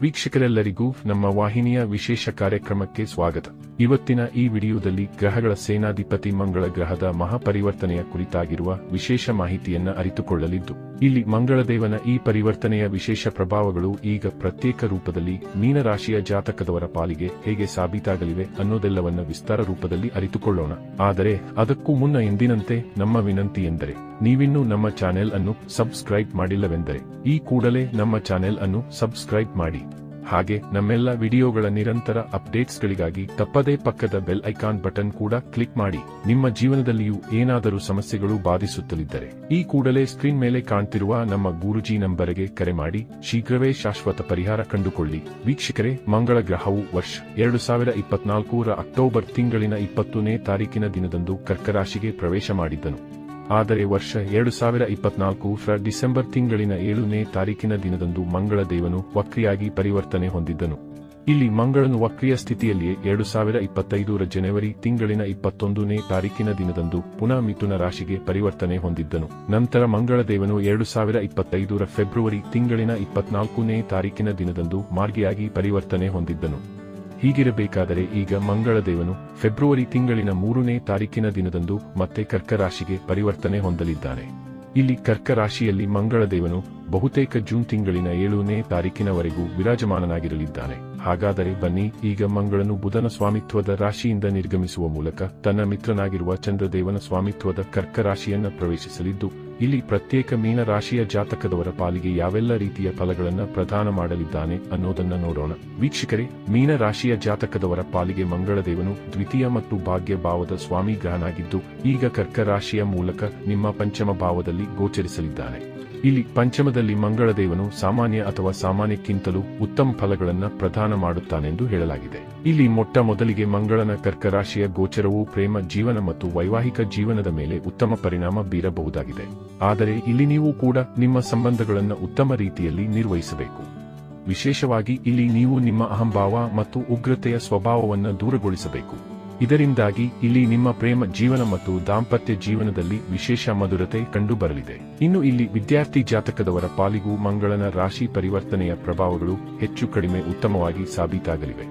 ವೀಕ್ಷಕರೆಲ್ಲರಿಗೂ ನಮ್ಮ ವಾಹಿನಿಯ ವಿಶೇಷ ಕಾರ್ಯಕ್ರಮಕ್ಕೆ ಸ್ವಾಗತ. ಇವತ್ತಿನ ಈ ವಿಡಿಯೋದಲ್ಲಿ ಗ್ರಹಗಳ ಸೇನಾಧಿಪತಿ ಮಂಗಳ ಗ್ರಹದ ಮಹಾಪರಿವರ್ತನೆಯ ಕುರಿತಾಗಿರುವ ವಿಶೇಷ ಮಾಹಿತಿಯನ್ನ ಅರಿತುಕೊಳ್ಳಲಿದ್ದು, ಇಲ್ಲಿ ಮಂಗಳದೇವನ ಈ ಪರಿವರ್ತನೆಯ ವಿಶೇಷ ಪ್ರಭಾವಗಳು ಈಗ ಪ್ರತ್ಯೇಕ ರೂಪದಲ್ಲಿ ಮೀನರಾಶಿಯ ಜಾತಕದವರ ಪಾಲಿಗೆ ಹೇಗೆ ಸಾಬೀತಾಗಲಿವೆ ಅನ್ನೋದೆಲ್ಲವನ್ನ ವಿಸ್ತಾರ ರೂಪದಲ್ಲಿ ಅರಿತುಕೊಳ್ಳೋಣ. ಆದರೆ ಅದಕ್ಕೂ ಮುನ್ನ ಎಂದಿನಂತೆ ನಮ್ಮ ವಿನಂತಿ ಎಂದರೆ, ನೀವಿನ್ನೂ ನಮ್ಮ ಚಾನೆಲ್ ಅನ್ನು ಸಬ್ಸ್ಕ್ರೈಬ್ ಮಾಡಿಲ್ಲವೆಂದರೆ, ಈ ಕೂಡಲೇ ನಮ್ಮ ಚಾನೆಲ್ ಅನ್ನು ಸಬ್ಸ್ಕ್ರೈಬ್ ಮಾಡಿ. ಹಾಗೆ ನಮ್ಮೆಲ್ಲ ವಿಡಿಯೋಗಳ ನಿರಂತರ ಅಪ್ಡೇಟ್ಸ್ಗಳಿಗಾಗಿ ತಪ್ಪದೇ ಪಕ್ಕದ ಬೆಲ್ ಐಕಾನ್ ಬಟನ್ ಕೂಡ ಕ್ಲಿಕ್ ಮಾಡಿ. ನಿಮ್ಮ ಜೀವನದಲ್ಲಿಯೂ ಏನಾದರೂ ಸಮಸ್ಯೆಗಳು ಬಾಧಿಸುತ್ತಲಿದ್ದರೆ ಈ ಕೂಡಲೇ ಸ್ಕ್ರೀನ್ ಮೇಲೆ ಕಾಣ್ತಿರುವ ನಮ್ಮ ಗುರುಜಿ ನಂಬರ್ಗೆ ಕರೆ ಮಾಡಿ. ಶೀಘ್ರವೇ ಶಾಶ್ವತ ಪರಿಹಾರ ಕಂಡುಕೊಳ್ಳಿ. ವೀಕ್ಷಕರೇ, ಮಂಗಳ ಗ್ರಹವು ವರ್ಷ ಎರಡು ಸಾವಿರ ಇಪ್ಪತ್ನಾಲ್ಕರ ಅಕ್ಟೋಬರ್ ತಿಂಗಳಿನ ಇಪ್ಪತ್ತನೇ ತಾರೀಕಿನ ದಿನದಂದು ಕರ್ಕರಾಶಿಗೆ ಪ್ರವೇಶ ಮಾಡಿದ್ದನು. ಆದರೆ ವರ್ಷ ಎರಡು ಸಾವಿರ ಇಪ್ಪತ್ನಾಲ್ಕು ಫ ಡಿಸೆಂಬರ್ ತಿಂಗಳಿನ ಏಳನೇ ತಾರೀಕಿನ ದಿನದಂದು ಮಂಗಳ ದೇವನು ವಕ್ರಿಯಾಗಿ ಪರಿವರ್ತನೆ ಹೊಂದಿದ್ದನು. ಇಲ್ಲಿ ಮಂಗಳನು ವಕ್ರಿಯ ಸ್ಥಿತಿಯಲ್ಲಿಯೇ ಎರಡು ಸಾವಿರ ಇಪ್ಪತ್ತೈದರ ಜನವರಿ ತಿಂಗಳಿನ ಇಪ್ಪತ್ತೊಂದನೇ ತಾರೀಕಿನ ದಿನದಂದು ಪುನಃ ಮಿಥುನ ರಾಶಿಗೆ ಪರಿವರ್ತನೆ ಹೊಂದಿದ್ದನು. ನಂತರ ಮಂಗಳ ದೇವನು ಎರಡು ಸಾವಿರ ಇಪ್ಪತ್ತೈದರ ಫೆಬ್ರವರಿ ತಿಂಗಳಿನ ಇಪ್ಪತ್ನಾಲ್ಕನೇ ತಾರೀಕಿನ ದಿನದಂದು ಮಾರ್ಗಿಯಾಗಿ ಪರಿವರ್ತನೆ ಹೊಂದಿದ್ದನು. ಹೀಗಿರಬೇಕಾದರೆ ಈಗ ಮಂಗಳ ದೇವನು ಫೆಬ್ರವರಿ ತಿಂಗಳಿನ ಮೂರನೇ ತಾರೀಕಿನ ದಿನದಂದು ಮತ್ತೆ ಕರ್ಕರಾಶಿಗೆ ಪರಿವರ್ತನೆ ಹೊಂದಲಿದ್ದಾನೆ. ಇಲ್ಲಿ ಕರ್ಕರಾಶಿಯಲ್ಲಿ ಮಂಗಳ ದೇವನು ಬಹುತೇಕ ಜೂನ್ ತಿಂಗಳಿನ ಏಳನೇ ತಾರೀಕಿನವರೆಗೂ ವಿರಾಜಮಾನನಾಗಿರಲಿದ್ದಾನೆ. ಹಾಗಾದರೆ ಬನ್ನಿ, ಈಗ ಮಂಗಳನು ಬುಧನ ಸ್ವಾಮಿತ್ವದ ರಾಶಿಯಿಂದ ನಿರ್ಗಮಿಸುವ ಮೂಲಕ ತನ್ನ ಮಿತ್ರನಾಗಿರುವ ಚಂದ್ರದೇವನ ಸ್ವಾಮಿತ್ವದ ಕರ್ಕರಾಶಿಯನ್ನ ಪ್ರವೇಶಿಸಲಿದ್ದು ಇಲ್ಲಿ ಪ್ರತ್ಯೇಕ ಮೀನರಾಶಿಯ ಜಾತಕದವರ ಪಾಲಿಗೆ ಯಾವೆಲ್ಲ ರೀತಿಯ ಫಲಗಳನ್ನ ಪ್ರದಾನ ಮಾಡಲಿದ್ದಾನೆ ಅನ್ನೋದನ್ನ ನೋಡೋಣ. ವೀಕ್ಷಕರೇ, ಮೀನರಾಶಿಯ ಜಾತಕದವರ ಪಾಲಿಗೆ ಮಂಗಳದೇವನು ದ್ವಿತೀಯ ಮತ್ತು ಭಾಗ್ಯ ಭಾವದ ಸ್ವಾಮಿ ಗ್ರಹನಾಗಿದ್ದು ಈಗ ಕರ್ಕ ರಾಶಿಯ ಮೂಲಕ ನಿಮ್ಮ ಪಂಚಮ ಭಾವದಲ್ಲಿ ಗೋಚರಿಸಲಿದ್ದಾನೆ. ಇಲ್ಲಿ ಪಂಚಮದಲ್ಲಿ ಮಂಗಳದೇವನು ಸಾಮಾನ್ಯ ಅಥವಾ ಸಾಮಾನ್ಯಕ್ಕಿಂತಲೂ ಉತ್ತಮ ಫಲಗಳನ್ನು ಪ್ರದಾನ ಮಾಡುತ್ತಾನೆಂದು ಹೇಳಲಾಗಿದೆ. ಇಲ್ಲಿ ಮೊಟ್ಟ ಮೊದಲಿಗೆ ಮಂಗಳನ ಕರ್ಕರಾಶಿಯ ಗೋಚರವು ಪ್ರೇಮ ಜೀವನ ಮತ್ತು ವೈವಾಹಿಕ ಜೀವನದ ಮೇಲೆ ಉತ್ತಮ ಪರಿಣಾಮ ಬೀರಬಹುದಾಗಿದೆ. ಆದರೆ ಇಲ್ಲಿ ನೀವು ಕೂಡ ನಿಮ್ಮ ಸಂಬಂಧಗಳನ್ನು ಉತ್ತಮ ರೀತಿಯಲ್ಲಿ ನಿರ್ವಹಿಸಬೇಕು. ವಿಶೇಷವಾಗಿ ಇಲ್ಲಿ ನೀವು ನಿಮ್ಮ ಅಹಂಭಾವ ಮತ್ತು ಉಗ್ರತೆಯ ಸ್ವಭಾವವನ್ನು ದೂರಗೊಳಿಸಬೇಕು. ಇದರಿಂದಾಗಿ ಇಲ್ಲಿ ನಿಮ್ಮ ಪ್ರೇಮ ಜೀವನ ಮತ್ತು ದಾಂಪತ್ಯ ಜೀವನದಲ್ಲಿ ವಿಶೇಷ ಮಧುರತೆ ಕಂಡುಬರಲಿದೆ. ಇನ್ನು ಇಲ್ಲಿ ವಿದ್ಯಾರ್ಥಿ ಜಾತಕದವರ ಪಾಲಿಗೂ ಮಂಗಳನ ರಾಶಿ ಪರಿವರ್ತನೆಯ ಪ್ರಭಾವಗಳು ಹೆಚ್ಚು ಕಡಿಮೆ ಉತ್ತಮವಾಗಿ ಸಾಬೀತಾಗಲಿವೆ.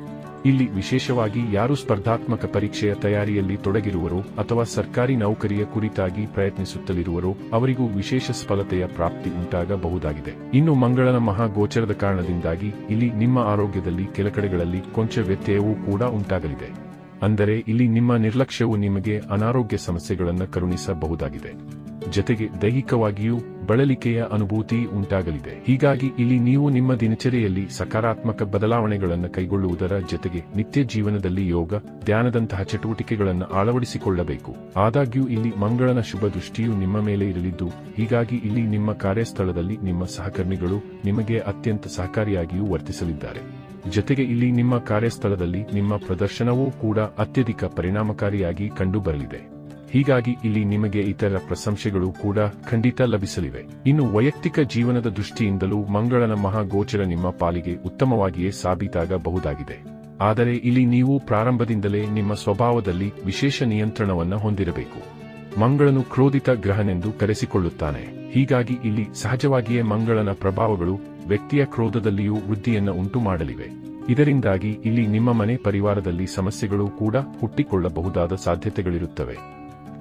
ಇಲ್ಲಿ ವಿಶೇಷವಾಗಿ ಯಾರು ಸ್ಪರ್ಧಾತ್ಮಕ ಪರೀಕ್ಷೆಯ ತಯಾರಿಯಲ್ಲಿ ತೊಡಗಿರುವರೋ ಅಥವಾ ಸರ್ಕಾರಿ ನೌಕರಿಯ ಕುರಿತಾಗಿ ಪ್ರಯತ್ನಿಸುತ್ತಲಿರುವರೋ ಅವರಿಗೂ ವಿಶೇಷ ಸಫಲತೆಯ ಪ್ರಾಪ್ತಿ ಉಂಟಾಗಬಹುದಾಗಿದೆ. ಇನ್ನು ಮಂಗಳನ ಮಹಾಗೋಚರದ ಕಾರಣದಿಂದಾಗಿ ಇಲ್ಲಿ ನಿಮ್ಮ ಆರೋಗ್ಯದಲ್ಲಿ ಕೆಲ ಕಡೆಗಳಲ್ಲಿ ಕೊಂಚ ವ್ಯತ್ಯಯವೂ ಕೂಡ ಉಂಟಾಗಲಿದೆ. ಅಂದರೆ ಇಲ್ಲಿ ನಿಮ್ಮ ನಿರ್ಲಕ್ಷ್ಯವು ನಿಮಗೆ ಅನಾರೋಗ್ಯ ಸಮಸ್ಯೆಗಳನ್ನು ಕರುಣಿಸಬಹುದಾಗಿದೆ. ಜತೆಗೆ ದೈಹಿಕವಾಗಿಯೂ ಬಳಲಿಕೆಯ ಅನುಭೂತಿ ಉಂಟಾಗಲಿದೆ. ಹೀಗಾಗಿ ಇಲ್ಲಿ ನೀವು ನಿಮ್ಮ ದಿನಚರಿಯಲ್ಲಿ ಸಕಾರಾತ್ಮಕ ಬದಲಾವಣೆಗಳನ್ನು ಕೈಗೊಳ್ಳುವುದರ ಜತೆಗೆ ನಿತ್ಯ ಜೀವನದಲ್ಲಿ ಯೋಗ, ಧ್ಯಾನದಂತಹ ಚಟುವಟಿಕೆಗಳನ್ನು ಅಳವಡಿಸಿಕೊಳ್ಳಬೇಕು. ಆದಾಗ್ಯೂ ಇಲ್ಲಿ ಮಂಗಳನ ಶುಭ ದೃಷ್ಟಿಯು ನಿಮ್ಮ ಮೇಲೆ ಇರಲಿದ್ದು, ಹೀಗಾಗಿ ಇಲ್ಲಿ ನಿಮ್ಮ ಕಾರ್ಯಸ್ಥಳದಲ್ಲಿ ನಿಮ್ಮ ಸಹಕರ್ಮಿಗಳು ನಿಮಗೆ ಅತ್ಯಂತ ಸಹಕಾರಿಯಾಗಿಯೂ ವರ್ತಿಸಲಿದ್ದಾರೆ. ಜತೆಗೆ ಇಲ್ಲಿ ನಿಮ್ಮ ಕಾರ್ಯಸ್ಥಳದಲ್ಲಿ ನಿಮ್ಮ ಪ್ರದರ್ಶನವೂ ಕೂಡ ಅತ್ಯಧಿಕ ಪರಿಣಾಮಕಾರಿಯಾಗಿ ಕಂಡುಬರಲಿದೆ. ಹೀಗಾಗಿ ಇಲ್ಲಿ ನಿಮಗೆ ಇತರ ಪ್ರಶಂಸೆಗಳು ಕೂಡ ಖಂಡಿತ ಲಭಿಸಲಿವೆ. ಇನ್ನು ವೈಯಕ್ತಿಕ ಜೀವನದ ದೃಷ್ಟಿಯಿಂದಲೂ ಮಂಗಳನ ಮಹಾಗೋಚರ ನಿಮ್ಮ ಪಾಲಿಗೆ ಉತ್ತಮವಾಗಿಯೇ ಸಾಬೀತಾಗಬಹುದಾಗಿದೆ. ಆದರೆ ಇಲ್ಲಿ ನೀವು ಪ್ರಾರಂಭದಿಂದಲೇ ನಿಮ್ಮ ಸ್ವಭಾವದಲ್ಲಿ ವಿಶೇಷ ನಿಯಂತ್ರಣವನ್ನು ಹೊಂದಿರಬೇಕು. ಮಂಗಳನು ಕ್ರೋಧಿತ ಗ್ರಹನೆಂದು ಕರೆಸಿಕೊಳ್ಳುತ್ತಾನೆ. ಹೀಗಾಗಿ ಇಲ್ಲಿ ಸಹಜವಾಗಿಯೇ ಮಂಗಳನ ಪ್ರಭಾವಗಳು ವ್ಯಕ್ತಿಯ ಕ್ರೋಧದಲ್ಲಿಯೂ ವೃದ್ಧಿಯನ್ನು ಉಂಟು ಮಾಡಲಿವೆ ಇದರಿಂದಾಗಿ ಇಲ್ಲಿ ನಿಮ್ಮ ಮನೆ ಪರಿವಾರದಲ್ಲಿ ಸಮಸ್ಯೆಗಳು ಕೂಡ ಹುಟ್ಟಿಕೊಳ್ಳಬಹುದಾದ ಸಾಧ್ಯತೆಗಳಿರುತ್ತವೆ.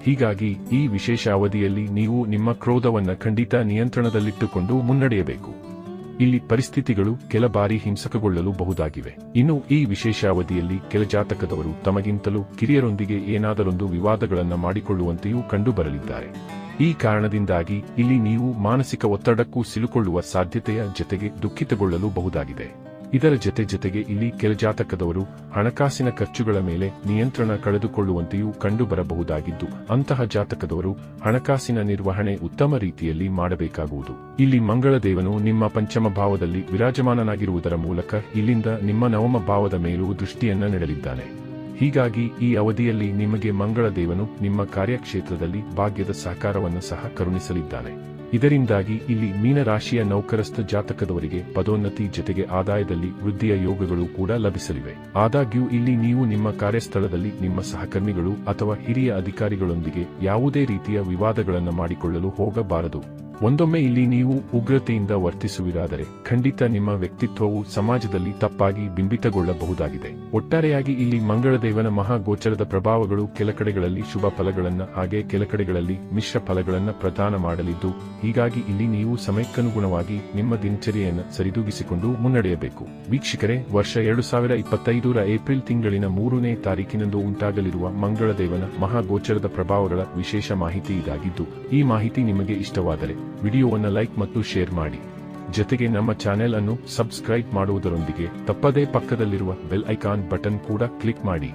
ಹೀಗಾಗಿ ಈ ವಿಶೇಷ ಅವಧಿಯಲ್ಲಿ ನೀವು ನಿಮ್ಮ ಕ್ರೋಧವನ್ನ ಖಂಡಿತ ನಿಯಂತ್ರಣದಲ್ಲಿಟ್ಟುಕೊಂಡು ಮುನ್ನಡೆಯಬೇಕು. ಇಲ್ಲಿ ಪರಿಸ್ಥಿತಿಗಳು ಕೆಲ ಬಾರಿ ಹಿಂಸಕಗೊಳ್ಳಲು ಬಹುದಾಗಿವೆ ಇನ್ನು ಈ ವಿಶೇಷ ಅವಧಿಯಲ್ಲಿ ಕೆಲ ಜಾತಕದವರು ತಮಗಿಂತಲೂ ಕಿರಿಯರೊಂದಿಗೆ ಏನಾದರೊಂದು ವಿವಾದಗಳನ್ನು ಮಾಡಿಕೊಳ್ಳುವಂತೆಯೂ ಕಂಡುಬರಲಿದ್ದಾರೆ. ಈ ಕಾರಣದಿಂದಾಗಿ ಇಲ್ಲಿ ನೀವು ಮಾನಸಿಕ ಒತ್ತಡಕ್ಕೂ ಸಿಲುಕೊಳ್ಳುವ ಸಾಧ್ಯತೆಯ ಜತೆಗೆ ದುಃಖಿತಗೊಳ್ಳಲು ಬಹುದಾಗಿದೆ ಇದರ ಜತೆ ಜತೆಗೆ ಇಲ್ಲಿ ಕೆಲ ಜಾತಕದವರು ಹಣಕಾಸಿನ ಖರ್ಚುಗಳ ಮೇಲೆ ನಿಯಂತ್ರಣ ಕಳೆದುಕೊಳ್ಳುವಂತೆಯೂ ಕಂಡುಬರಬಹುದಾಗಿದ್ದು, ಅಂತಹ ಜಾತಕದವರು ಹಣಕಾಸಿನ ನಿರ್ವಹಣೆ ಉತ್ತಮ ರೀತಿಯಲ್ಲಿ ಮಾಡಬೇಕಾಗುವುದು. ಇಲ್ಲಿ ಮಂಗಳ ದೇವನು ನಿಮ್ಮ ಪಂಚಮ ಭಾವದಲ್ಲಿ ವಿರಾಜಮಾನನಾಗಿರುವುದರ ಮೂಲಕ ಇಲ್ಲಿಂದ ನಿಮ್ಮ ನವಮ ಭಾವದ ಮೇಲೂ ದೃಷ್ಟಿಯನ್ನ ನೆಡಲಿದ್ದಾನೆ. ಹೀಗಾಗಿ ಈ ಅವಧಿಯಲ್ಲಿ ನಿಮಗೆ ಮಂಗಳ ದೇವನು ನಿಮ್ಮ ಕಾರ್ಯಕ್ಷೇತ್ರದಲ್ಲಿ ಭಾಗ್ಯದ ಸಹಕಾರವನ್ನು ಸಹ ಕರುಣಿಸಲಿದ್ದಾನೆ. ಇದರಿಂದಾಗಿ ಇಲ್ಲಿ ಮೀನರಾಶಿಯ ನೌಕರಸ್ಥ ಜಾತಕದವರಿಗೆ ಪದೋನ್ನತಿ ಜೊತೆಗೆ ಆದಾಯದಲ್ಲಿ ವೃದ್ಧಿಯ ಯೋಗಗಳು ಕೂಡ ಲಭಿಸಲಿವೆ. ಆದಾಗ್ಯೂ ಇಲ್ಲಿ ನೀವು ನಿಮ್ಮ ಕಾರ್ಯಸ್ಥಳದಲ್ಲಿ ನಿಮ್ಮ ಸಹಕರ್ಮಿಗಳು ಅಥವಾ ಹಿರಿಯ ಅಧಿಕಾರಿಗಳೊಂದಿಗೆ ಯಾವುದೇ ರೀತಿಯ ವಿವಾದಗಳನ್ನು ಮಾಡಿಕೊಳ್ಳಲು ಹೋಗಬಾರದು. ಒಂದೊಮ್ಮೆ ಇಲ್ಲಿ ನೀವು ಉಗ್ರತೆಯಿಂದ ವರ್ತಿಸುವಿರಾದರೆ ಖಂಡಿತ ನಿಮ್ಮ ವ್ಯಕ್ತಿತ್ವವು ಸಮಾಜದಲ್ಲಿ ತಪ್ಪಾಗಿ ಬಿಂಬಿತಗೊಳ್ಳಬಹುದಾಗಿದೆ. ಒಟ್ಟಾರೆಯಾಗಿ ಇಲ್ಲಿ ಮಂಗಳದೇವನ ಮಹಾಗೋಚರದ ಪ್ರಭಾವಗಳು ಕೆಲಕಡೆಗಳಲ್ಲಿ ಶುಭ ಫಲಗಳನ್ನು ಹಾಗೆ ಕೆಲಕಡೆಗಳಲ್ಲಿ ಮಿಶ್ರ ಫಲಗಳನ್ನು ಪ್ರದಾನ ಮಾಡಲಿದ್ದು, ಹೀಗಾಗಿ ಇಲ್ಲಿ ನೀವು ಸಮಯಕ್ಕನುಗುಣವಾಗಿ ನಿಮ್ಮ ದಿನಚರಿಯನ್ನು ಸರಿದೂಗಿಸಿಕೊಂಡು ಮುನ್ನಡೆಯಬೇಕು. ವೀಕ್ಷಕರೇ, ವರ್ಷ ಎರಡು ಸಾವಿರ ಇಪ್ಪತ್ತೈದರ ಏಪ್ರಿಲ್ ತಿಂಗಳಿನ ಮೂರನೇ ತಾರೀಕಿನಂದು ಉಂಟಾಗಲಿರುವ ಮಂಗಳದೇವನ ಮಹಾಗೋಚರದ ಪ್ರಭಾವಗಳ ವಿಶೇಷ ಮಾಹಿತಿ ಇದಾಗಿದ್ದು, ಈ ಮಾಹಿತಿ ನಿಮಗೆ ಇಷ್ಟವಾದರೆ ವಿಡಿಯೋವನ್ನು ಲೈಕ್ ಮತ್ತು ಶೇರ್ ಮಾಡಿ. ಜೊತೆಗೆ ನಮ್ಮ ಚಾನೆಲ್ ಅನ್ನು ಸಬ್ಸ್ಕ್ರೈಬ್ ಮಾಡುವುದರೊಂದಿಗೆ ತಪ್ಪದೇ ಪಕ್ಕದಲ್ಲಿರುವ ಬೆಲ್ ಐಕಾನ್ ಬಟನ್ ಕೂಡ ಕ್ಲಿಕ್ ಮಾಡಿ.